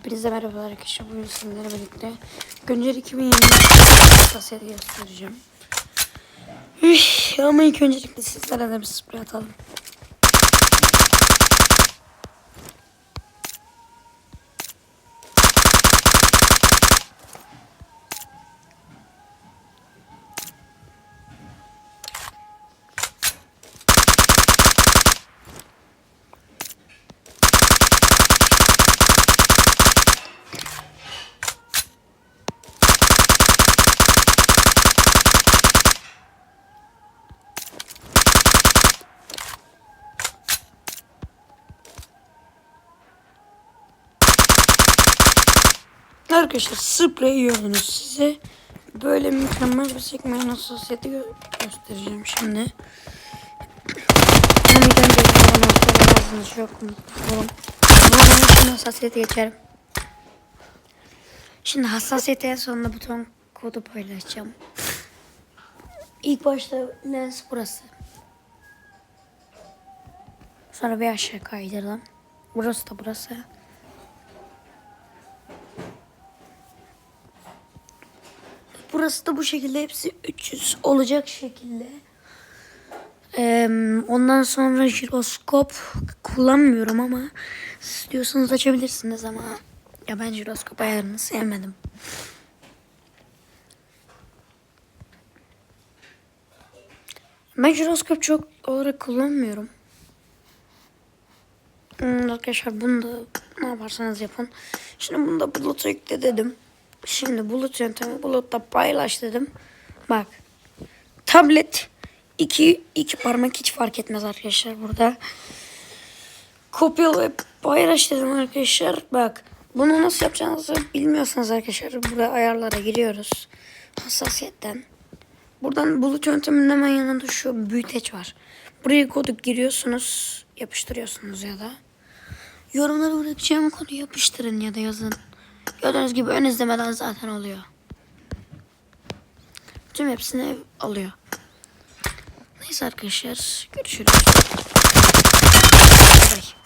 Hepinize merhabalar arkadaşlar. Bugün sizlerle birlikte Güncel 2020 hassasiyeti göstereceğim. Üf, ama ilk öncelikle sizlere de bir sprey atalım. Arkadaşlar sprey yolunuz size böyle mükemmel bir sekmeyen hassasiyeti gö- göstereceğim şimdi. Ama ilk önce bir noktada yazdığınız yok mu? Tamam. Bunun hassasiyeti geçerim. Şimdi hassasiyeti en sonunda buton kodu paylaşacağım. İlk başta lens burası. Sonra bir aşağı kaydırdım. Burası da burası. Burası da bu şekilde hepsi 300 olacak şekilde. Ondan sonra jiroskop kullanmıyorum ama istiyorsanız açabilirsiniz ama ya ben jiroskop ayarını sevmedim. Ben jiroskop çok olarak kullanmıyorum. Hmm, arkadaşlar bunu da ne yaparsanız yapın. Şimdi bunu da yükle dedim. Şimdi bulut yöntemi bulutta paylaş dedim. Bak. Tablet iki, iki parmak hiç fark etmez arkadaşlar burada. Kopyala paylaş dedim arkadaşlar. Bak. Bunu nasıl yapacağınızı bilmiyorsanız arkadaşlar buraya ayarlara giriyoruz. Hassasiyetten. Buradan bulut yönteminin hemen yanında şu büyüteç var. Buraya kodu giriyorsunuz. Yapıştırıyorsunuz ya da. Yorumlara bırakacağım kodu yapıştırın ya da yazın. Gördüğünüz gibi ön izlemeden zaten oluyor. Tüm hepsini alıyor. Neyse arkadaşlar görüşürüz. Bye.